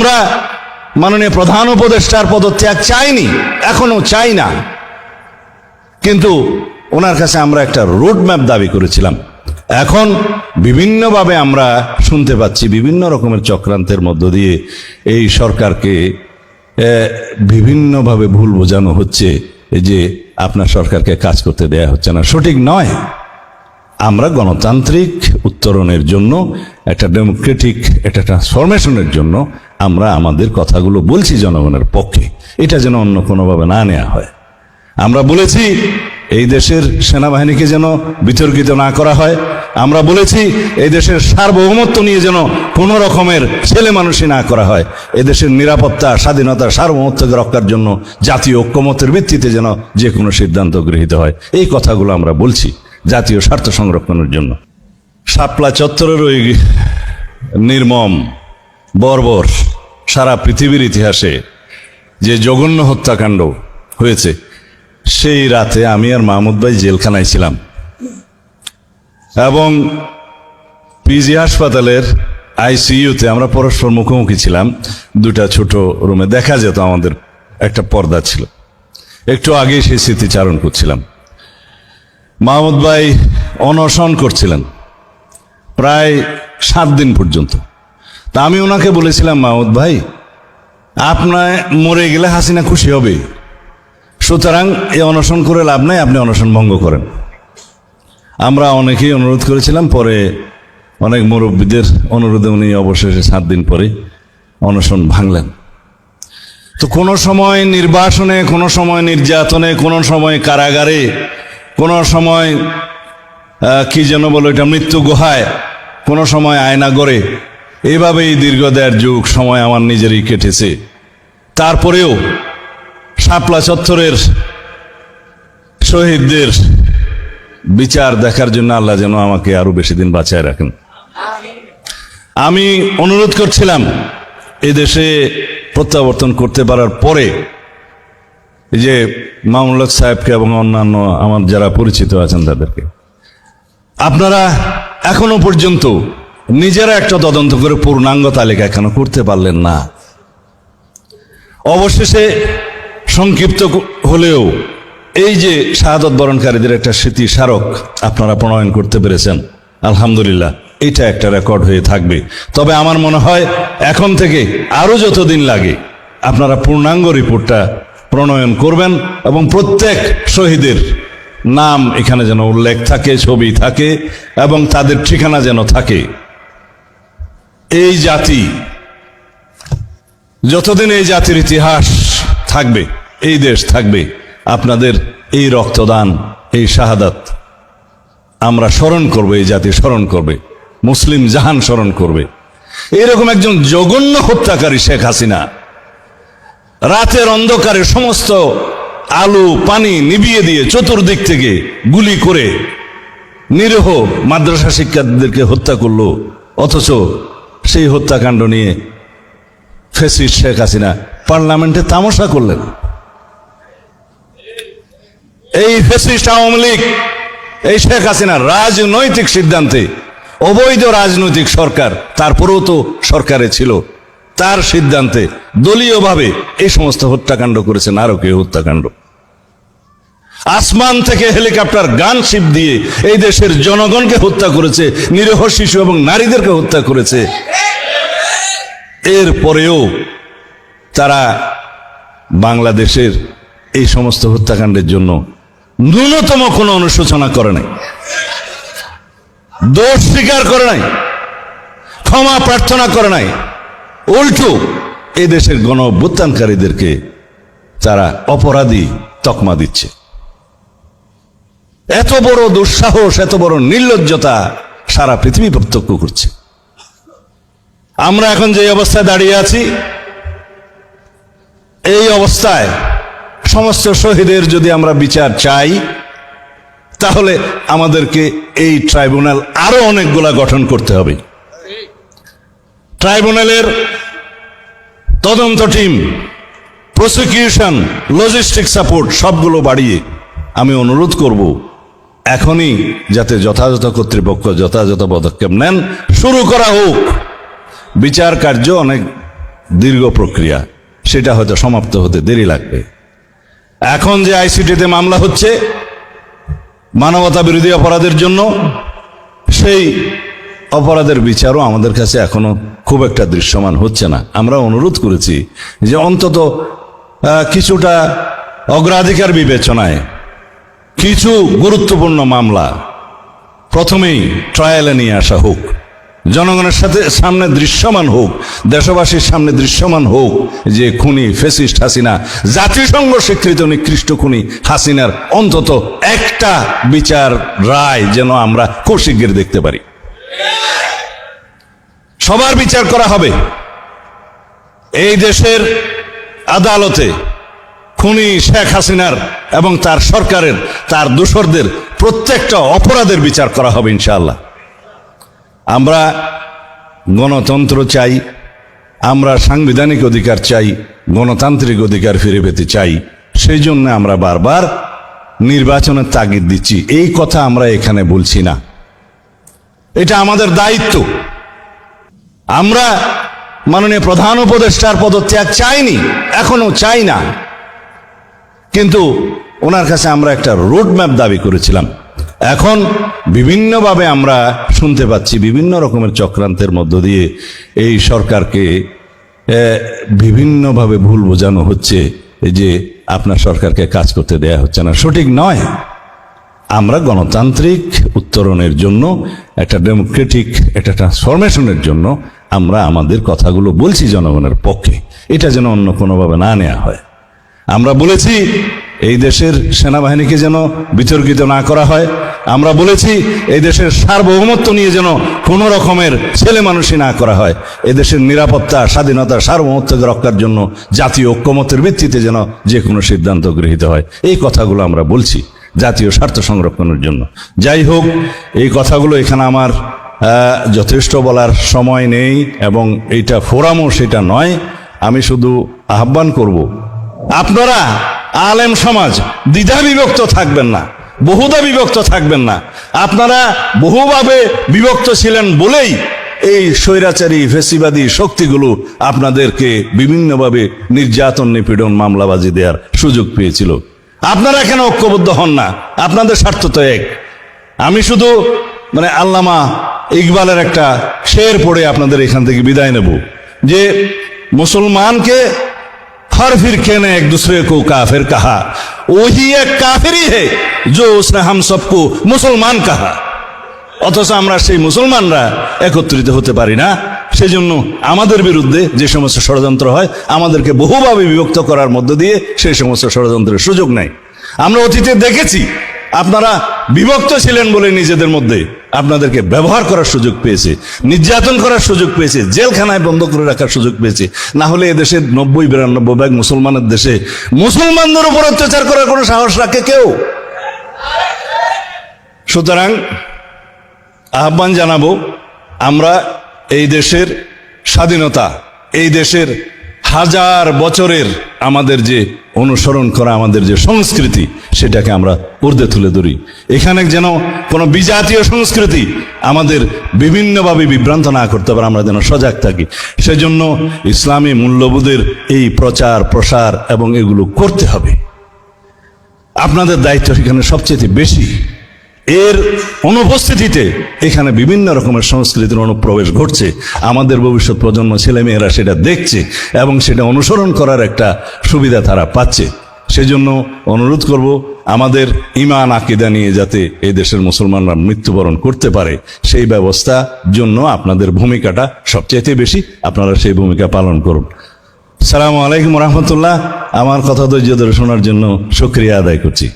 আমরা মাননীয় প্রধান উপদেষ্টার পদত্যাগ চাইনি, এখনও চাই না। কিন্তু ওনার কাছে আমরা একটা রোড ম্যাপ দাবি করেছিলাম। এখন বিভিন্নভাবে আমরা শুনতে পাচ্ছি বিভিন্ন রকমের চক্রান্তের মধ্য দিয়ে এই সরকারকে বিভিন্নভাবে ভুল বোঝানো হচ্ছে, যে আপনার সরকারকে কাজ করতে দেয়া হচ্ছে না। সঠিক নয়। আমরা গণতান্ত্রিক উত্তরণের জন্য, একটা ডেমোক্রেটিক, একটা ট্রান্সফরমেশনের জন্য আমরা আমাদের কথাগুলো বলছি জনগণের পক্ষে। এটা যেন অন্য কোনোভাবে না নেওয়া হয়। আমরা বলেছি এই দেশের সেনাবাহিনীকে যেন বিতর্কিত না করা হয়। আমরা বলেছি এই দেশের সার্বভৌমত্ব নিয়ে যেন কোনো রকমের ছেলে মানুষই না করা হয়। এদেশের নিরাপত্তা, স্বাধীনতা, সার্বভৌমত্বকে রক্ষার জন্য জাতীয় ঐক্যমতের ভিত্তিতে যেন যে কোনো সিদ্ধান্ত গৃহীত হয়। এই কথাগুলো আমরা বলছি। জাতীয় স্বার্থ সংরক্ষণের জন্য। শাপলা চত্বরের ওই নির্মম, বর্বর সারা পৃথিবীর ইতিহাসে যে জঘন্য হত্যাকাণ্ড হয়েছে, সেই রাতে আমি আর মাহমুদ ভাই জেলখানায় ছিলাম। এবং পিজি হাসপাতালের আইসিইউতে আমরা পরস্পর মুখোমুখি ছিলাম। দুটা ছোট রুমে দেখা যেত, আমাদের একটা পর্দা ছিল। একটু আগে সেই স্মৃতিচারণ করছিলাম। মাহমুদ ভাই অনশন করছিলেন, প্রায় সাত দিন পর্যন্ত। তা আমি ওনাকে বলেছিলাম, মাহমুদ ভাই, আপনার মরে গেলে হাসিনা খুশি হবে। সুতরাং এই অনশন করে লাভ নাই, আপনি অনশন ভঙ্গ করেন। আমরা অনেকেই অনুরোধ করেছিলাম, পরে অনেক মুরব্বীদের অনুরোধে উনি অবশেষে সাত দিন পরে অনশন ভাঙলেন। তো কোনো সময় নির্বাসনে, কোনো সময় নির্যাতনে, কোনো সময় কারাগারে কোনো সময় কি যেন বলো এটা মৃত্যু গুহায়, কোনো সময় আয়না গড়ে। এইভাবেই দীর্ঘ যুগ সময় আমার নিজেরই কেটেছে। তারপরেও শাপলা চত্বরের শহীদদের বিচার দেখার জন্য আল্লাহ যেন আমাকে আরও বেশি দিন বাঁচায় রাখেন। আমি অনুরোধ করছিলাম এই দেশে প্রত্যাবর্তন করতে পারার পরে যে মামুল সাহেবকে এবং অন্যান্য আমার যারা পরিচিত আছেন তাদেরকে। আপনারা এখনও পর্যন্ত নিজেরা একটা তদন্ত করে পূর্ণাঙ্গ তালিকা কেন করতে পারলেন না। অবশেষে সংক্ষিপ্ত হলেও এই যে শাহাদত বরণকারীদের একটা স্মৃতি স্মারক আপনারা প্রণয়ন করতে পেরেছেন, আলহামদুলিল্লাহ, এটা একটা রেকর্ড হয়ে থাকবে। তবে আমার মনে হয় এখন থেকে আরও যতদিন লাগে আপনারা পূর্ণাঙ্গ রিপোর্টটা প্রণয়ন করবেন এবং প্রত্যেক শহীদের নাম এখানে যেন উল্লেখ থাকে, ছবি থাকে এবং তাদের ঠিকানা যেন থাকে। এই জাতি, যতদিন এই জাতির ইতিহাস থাকবে, এই দেশ থাকবে, আপনাদের এই রক্তদান, এই শাহাদাত আমরা স্মরণ করব, এই জাতি স্মরণ করবে, মুসলিম জাহান স্মরণ করবে। এরকম একজন জঘন্য হত্যাকারী শেখ হাসিনা রাতের অন্ধকারে সমস্ত আলু, পানি নিবিয়ে দিয়ে চতুর্দিক থেকে গুলি করে নিরীহ মাদ্রাসা শিক্ষার্থীদেরকে হত্যা করল। অথচ সেই হত্যাকাণ্ড নিয়ে ফেসিস শেখ হাসিনা পার্লামেন্টে তামাশা করলেন। এই ফেসিস্ট আওয়ামী লীগ, এই শেখ হাসিনা রাজনৈতিক সিদ্ধান্তে অবৈধ রাজনৈতিক সরকার, তারপরেও তো সরকারে ছিল। তার সিদ্ধান্তে দলীয়ভাবে এই সমস্ত হত্যাকাণ্ড করেছেন আরও কেউ হত্যাকাণ্ড। আসমান থেকে হেলিকপ্টার গান শিপ দিয়ে এই দেশের জনগণকে হত্যা করেছে, নিরীহ শিশু এবং নারীদেরকে হত্যা করেছে। এরপরেও তারা বাংলাদেশের এই সমস্ত হত্যাকাণ্ডের জন্য ন্যূনতম কোনো অনুশোচনা করে নাই। দোষ স্বীকার করে নাই। ক্ষমা প্রার্থনা করে নাই। উল্টো এই দেশের অভ্যুত্থানকারীদেরকে তারা অপরাধী তকমা দিচ্ছে। এত বড় দুঃসাহস, এত বড় নির্লজ্জতা সারা পৃথিবী প্রত্যক্ষ করছে। আমরা এখন যে অবস্থায় দাঁড়িয়ে আছি, এই অবস্থায় সমস্ত শহীদের যদি আমরা বিচার চাই, তাহলে আমাদেরকে এই ট্রাইব্যুনাল আরও অনেকগুলা গঠন করতে হবে। ট্রাইব্যুনালের তদন্ত টিম, প্রসিকিউশন লজিস্টিক সাপোর্ট সবগুলো বাড়িয়ে আমি অনুরোধ করব, এখনই যাতে যথাযথ কর্তৃপক্ষ যথাযথ পদক্ষেপ নেন। শুরু করা হোক। বিচার কার্য অনেক দীর্ঘ প্রক্রিয়া, সেটা হয়তো সমাপ্ত হতে দেরি লাগবে। এখন যে আইসিটিতে মামলা হচ্ছে, মানবতা বিরোধী অপরাধের জন্য, সেই অপরাধের বিচারও আমাদের কাছে এখনও খুব একটা দৃশ্যমান হচ্ছে না। আমরা অনুরোধ করেছি যে অন্তত কিছুটা অগ্রাধিকার বিবেচনায় কিছু গুরুত্বপূর্ণ মামলা প্রথমেই ট্রায়ালে নিয়ে আসা হোক, জনগণের সাথে সামনে দৃশ্যমান হোক, দেশবাসীর সামনে দৃশ্যমান হোক যে খুনি ফেসিস্ট হাসিনা, জাতিসংঘ স্বীকৃত নিকৃষ্ট খুনি হাসিনার অন্তত একটা বিচার রায় যেন আমরা খুব শিগগির দেখতে পারি। সবার বিচার করা হবে। এই দেশের আদালতে খুনি শেখ হাসিনার এবং তার সরকারের, তার দোসরদের প্রত্যেকটা অপরাধের বিচার করা হবে ইনশাআল্লাহ। আমরা গণতন্ত্র চাই, আমরা সাংবিধানিক অধিকার চাই, গণতান্ত্রিক অধিকার ফিরে পেতে চাই, সেই জন্য আমরা বারবার নির্বাচনের তাগিদ দিচ্ছি। এই কথা আমরা এখানে বলছি না। এটা আমাদের দায়িত্ব। আমরা মাননীয় প্রধান উপদেষ্টার পদত্যাগ চাইনি, এখনও চাই না। কিন্তু ওনার কাছে আমরা একটা রোড ম্যাপ দাবি করেছিলাম। এখন বিভিন্নভাবে আমরা শুনতে পাচ্ছি বিভিন্ন রকমের চক্রান্তের মধ্য দিয়ে এই সরকারকে বিভিন্নভাবে ভুল বোঝানো হচ্ছে যে আপনার সরকারকে কাজ করতে দেয়া হচ্ছে না। সঠিক নয়। আমরা গণতান্ত্রিক উত্তরণের জন্য, একটা ডেমোক্রেটিক একটা ট্রান্সফরমেশনের জন্য আমরা আমাদের কথাগুলো বলছি জনগণের পক্ষে। এটা যেন অন্য কোনোভাবে না নেওয়া হয়। আমরা বলেছি, এই দেশের সেনাবাহিনীকে যেন বিতর্কিত না করা হয়। আমরা বলেছি, এই দেশের সার্বভৌমত্ব নিয়ে যেন কোনো রকমের ছেলে মানুষই না করা হয়। এদেশের নিরাপত্তা, স্বাধীনতা, সার্বভৌমত্বকে রক্ষার জন্য জাতীয় ঐক্যমতের ভিত্তিতে যেন যে কোনো সিদ্ধান্ত গৃহীত হয়। এই কথাগুলো আমরা বলছি জাতীয় স্বার্থ সংরক্ষণের জন্য। যাই হোক, এই কথাগুলো এখানে আমার যথেষ্ট বলার সময় নেই এবং এটা ফোরামও সেটা নয়। আমি শুধু আহ্বান করব, আপনারা আলেম সমাজ দ্বিধা বিভক্ত থাকবেন না, বহুদা বিভক্ত থাকবেন না। আপনারা বহুভাবে বিভক্ত ছিলেন বলেই এই স্বৈরাচারী ফেসিবাদী শক্তিগুলো আপনাদেরকে বিভিন্নভাবে নির্যাতন, নিপীড়ন, মামলাবাজি দেওয়ার সুযোগ পেয়েছিল। আপনারা কেন ঐক্যবদ্ধ হন না? আপনাদের স্বার্থ তো এক। আমি শুধু মানে আল্লামা ইকবালের একটা শের পড়ে আপনাদের এখান থেকে বিদায় নেব যে মুসলমান के हर फिरके ने एक दूसरे को काफिर कहा वही एक काफिर ही है जो उसने हम सबको মুসলমান कहा অথচ আমরা সেই মুসলমানরা একত্রিত হতে পারি না সেজন্য আমাদের বিরুদ্ধে যে সমস্ত ষড়যন্ত্র হয় আমাদেরকে বহুভাবে বিভক্ত করার মধ্য দিয়ে সেই সমস্ত ষড়যন্ত্রের সুযোগ নেই আমরা অতীতে দেখেছি আপনারা বিভক্ত ছিলেন বলে নিজেদের মধ্যে আপনাদেরকে ব্যবহার করার সুযোগ পেয়েছে, নির্যাতন করার সুযোগ পেয়েছে, জেলখানায় বন্ধ করে রাখার সুযোগ পেয়েছে। না হলে এদেশের নব্বই, বিরানব্বই ভাগ মুসলমানের দেশে মুসলমানদের উপর অত্যাচার করার কোনো সাহস রাখে কেউ? সুতরাং আহ্বান জানাব, আমরা এই দেশের স্বাধীনতা, এই দেশের হাজার বছরের আমাদের যে অনুসরণ করা আমাদের যে সংস্কৃতি, সেটাকে আমরা উর্দে তুলে ধরি। এখানে যেন কোনো বিজাতীয় সংস্কৃতি আমাদের বিভিন্নভাবে বিভ্রান্ত না করতে পারে, আমরা যেন সজাগ থাকি। সেজন্য ইসলামী মূল্যবোধের এই প্রচার, প্রসার এবং এগুলো করতে হবে। আপনাদের দায়িত্ব সেখানে সবচেয়ে বেশি। এর অনুপস্থিতিতে এখানে বিভিন্ন রকমের সংস্কৃতির অনুপ্রবেশ ঘটছে। আমাদের ভবিষ্যৎ প্রজন্ম ছেলেমেয়েরা সেটা দেখছে এবং সেটা অনুসরণ করার একটা সুবিধা তারা পাচ্ছে। সেজন্য অনুরোধ করব, আমাদের ইমান আকিদা নিয়ে যাতে এই দেশের মুসলমানরা মৃত্যুবরণ করতে পারে, সেই ব্যবস্থা জন্য আপনাদের ভূমিকাটা সবচেয়ে বেশি আপনারা সেই ভূমিকা পালন করুন। সালামু আলাইকুম রহমতুল্লাহ। আমার কথা ধৈর্য ধরে শোনার জন্য শুক্রিয়া আদায় করছি।